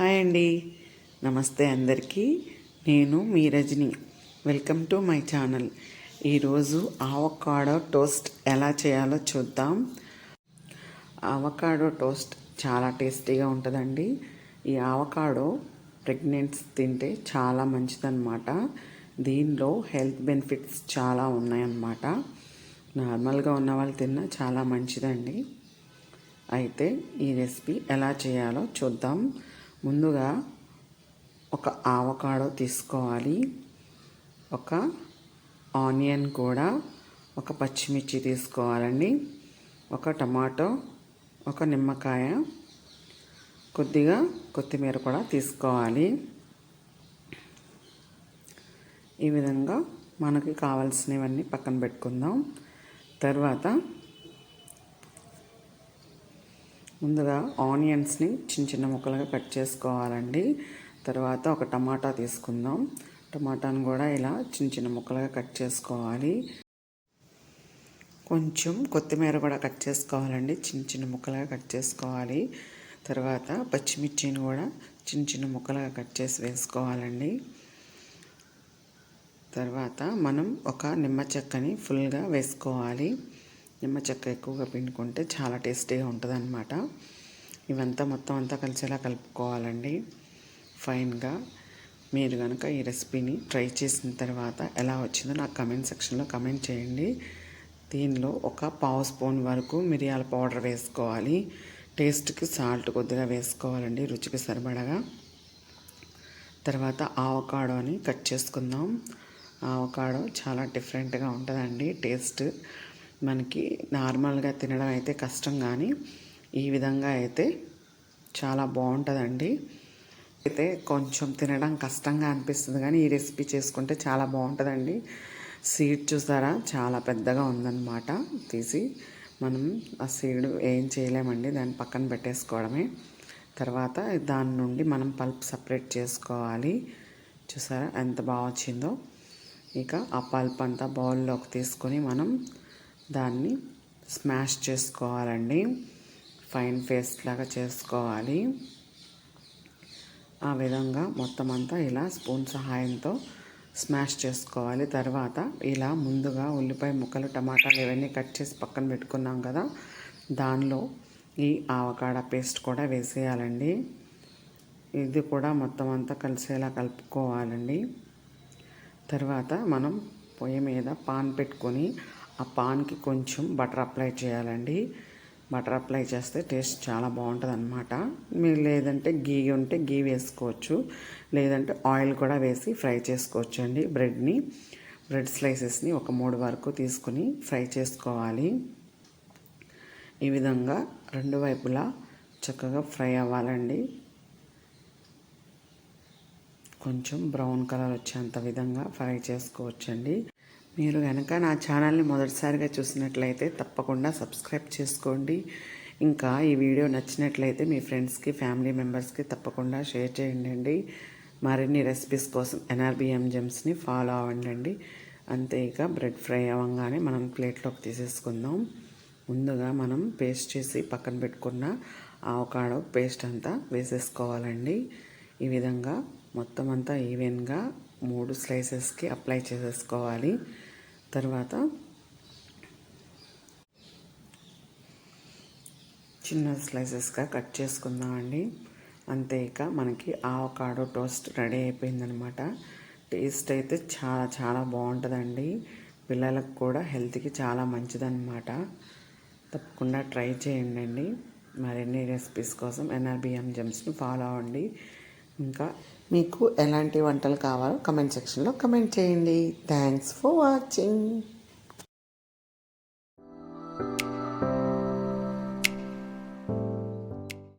Hi అండి. నమస్తే అందరికీ. నేను మీ Rajani welcome to my channel. ఈరోజు ఆవకాడో టోస్ట్ ఎలా చేయాలో చూద్దాం. ఆవకాడో టోస్ట్ చాలా టేస్టీగా ఉంటుందండి. ఈ ఆవకాడో ప్రెగ్నెంట్స్ తింటే చాలా మంచిదన్నమాట. దీనిలో హెల్త్ బెనిఫిట్స్ చాలా ఉన్నాయన్నమాట. నార్మల్గా ఉన్న వాళ్ళు తిన్నా చాలా మంచిదండి. అయితే ఈ రెసిపీ ఎలా చేయాలో చూద్దాం. ముందుగా ఒక ఆవకాడో తీసుకోవాలి. ఒక ఆనియన్ కూడా ఒక పచ్చిమిర్చి తీసుకోవాలండి. ఒక టమాటో ఒక నిమ్మకాయ కొద్దిగా కొత్తిమీర కూడా తీసుకోవాలి. ఈ విధంగా మనకి కావాల్సినవన్నీ పక్కన పెట్టుకుందాం. తర్వాత ముందుగా ఆనియన్స్ని చిన్న చిన్న ముక్కలుగా కట్ చేసుకోవాలండి. తర్వాత ఒక టమాటా తీసుకుందాం. టమాటాను కూడా ఇలా చిన్న చిన్న ముక్కలుగా కట్ చేసుకోవాలి. కొంచెం కొత్తిమీర కూడా కట్ చేసుకోవాలండి. చిన్న చిన్న ముక్కలుగా కట్ చేసుకోవాలి. తర్వాత పచ్చిమిర్చిని కూడా చిన్న చిన్న ముక్కలుగా కట్ చేసి వేసుకోవాలండి. తర్వాత మనం ఒక నిమ్మ చెక్కని ఫుల్గా వేసుకోవాలి. నిమ్మ చెక్క ఎక్కువగా పిండుకుంటే చాలా టేస్టీగా ఉంటుంది అనమాట ఇవంతా మొత్తం అంతా కలిసేలా కలుపుకోవాలండి. ఫైన్గా మీరు కనుక ఈ రెసిపీని ట్రై చేసిన తర్వాత ఎలా వచ్చిందో నాకు కమెంట్ సెక్షన్లో కమెంట్ చేయండి. దీనిలో ఒక పావు స్పూన్ వరకు మిరియాల పౌడర్ వేసుకోవాలి. టేస్ట్కి సాల్ట్ కొద్దిగా వేసుకోవాలండి రుచికి సరిపడగా. తర్వాత ఆవకాడోని కట్ చేసుకుందాం. ఆవకాడో చాలా డిఫరెంట్గా ఉంటుందండి టేస్ట్. మనకి నార్మల్గా తినడం అయితే కష్టం కానీ ఈ విధంగా అయితే చాలా బాగుంటుందండి అయితే కొంచెం తినడం కష్టంగా అనిపిస్తుంది కానీ ఈ రెసిపీ చేసుకుంటే చాలా బాగుంటుందండి సీడ్ చూసారా? చాలా పెద్దగా ఉందన్నమాట. తీసి మనం ఆ సీడ్ ఏం చేయలేమండి. దాన్ని పక్కన పెట్టేసుకోవడమే. తర్వాత దాని నుండి మనం పల్ప్ సపరేట్ చేసుకోవాలి. చూసారా? ఎంత బాగా వచ్చిందో ఇక ఆ పల్ప్ అంతా బౌల్లోకి తీసుకొని మనం దాన్ని స్మాష్ చేసుకోవాలండి. ఫైన్ పేస్ట్ లాగా చేసుకోవాలి. ఆ విధంగా మొత్తం అంతా ఇలా స్పూన్ సహాయంతో స్మాష్ చేసుకోవాలి. తర్వాత ఇలా ముందుగా ఉల్లిపాయ ముక్కలు టమాటాలు ఇవన్నీ కట్ చేసి పక్కన పెట్టుకున్నాం కదా దానిలో ఈ ఆవకాడ పేస్ట్ కూడా వేసేయాలండి. ఇది కూడా మొత్తం అంతా కలిసేలా కలుపుకోవాలండి. తర్వాత మనం పొయ్యి మీద పాన్ పెట్టుకొని ఆ పాన్కి కొంచెం బటర్ అప్లై చేయాలండి. బటర్ అప్లై చేస్తే టేస్ట్ చాలా బాగుంటుంది అనమాట మీరు లేదంటే గీ ఉంటే గీ వేసుకోవచ్చు. లేదంటే ఆయిల్ కూడా వేసి ఫ్రై చేసుకోవచ్చు అండి బ్రెడ్ని. బ్రెడ్ స్లైసెస్ని ఒక మూడు వరకు తీసుకుని ఫ్రై చేసుకోవాలి. ఈ విధంగా రెండు వైపులా చక్కగా ఫ్రై అవ్వాలండి. కొంచెం బ్రౌన్ కలర్ వచ్చేంత విధంగా ఫ్రై చేసుకోవచ్చండి. మీరు కనుక నా ఛానల్ని మొదటిసారిగా చూసినట్లయితే తప్పకుండా సబ్స్క్రైబ్ చేసుకోండి. ఇంకా ఈ వీడియో నచ్చినట్లయితే మీ ఫ్రెండ్స్కి ఫ్యామిలీ మెంబర్స్కి తప్పకుండా షేర్ చేయండి మరిన్ని రెసిపీస్ కోసం ఎన్ఆర్బిఎం జెమ్స్ని ఫాలో అవ్వండి అంతే ఇక బ్రెడ్ ఫ్రై అవ్వగానే మనం ప్లేట్లోకి తీసేసుకుందాం. ముందుగా మనం పేస్ట్ చేసి పక్కన పెట్టుకున్న ఆవకాడో పేస్ట్ అంతా వేసేసుకోవాలండి. ఈ విధంగా మొత్తం అంతా ఈవెన్గా మూడు స్లైసెస్కి అప్లై చేసేసుకోవాలి. తర్వాత చిన్న స్లైసెస్గా కట్ చేసుకుందామండి అంతే ఇక మనకి ఆవకాడో టోస్ట్ రెడీ అయిపోయిందనమాట. టేస్ట్ అయితే చాలా చాలా బాగుంటుందండి. పిల్లలకు కూడా హెల్త్కి చాలా మంచిదన్నమాట తప్పకుండా ట్రై చేయండి మరిన్ని రెసిపీస్ కోసం ఎన్ఆర్బిఎం జెమ్స్ని ఫాలో అవ్వండి. ఇంకా మీకు ఎలాంటి వంటలు కావాలో కమెంట్ సెక్షన్లో కమెంట్ చేయండి. Thanks for watching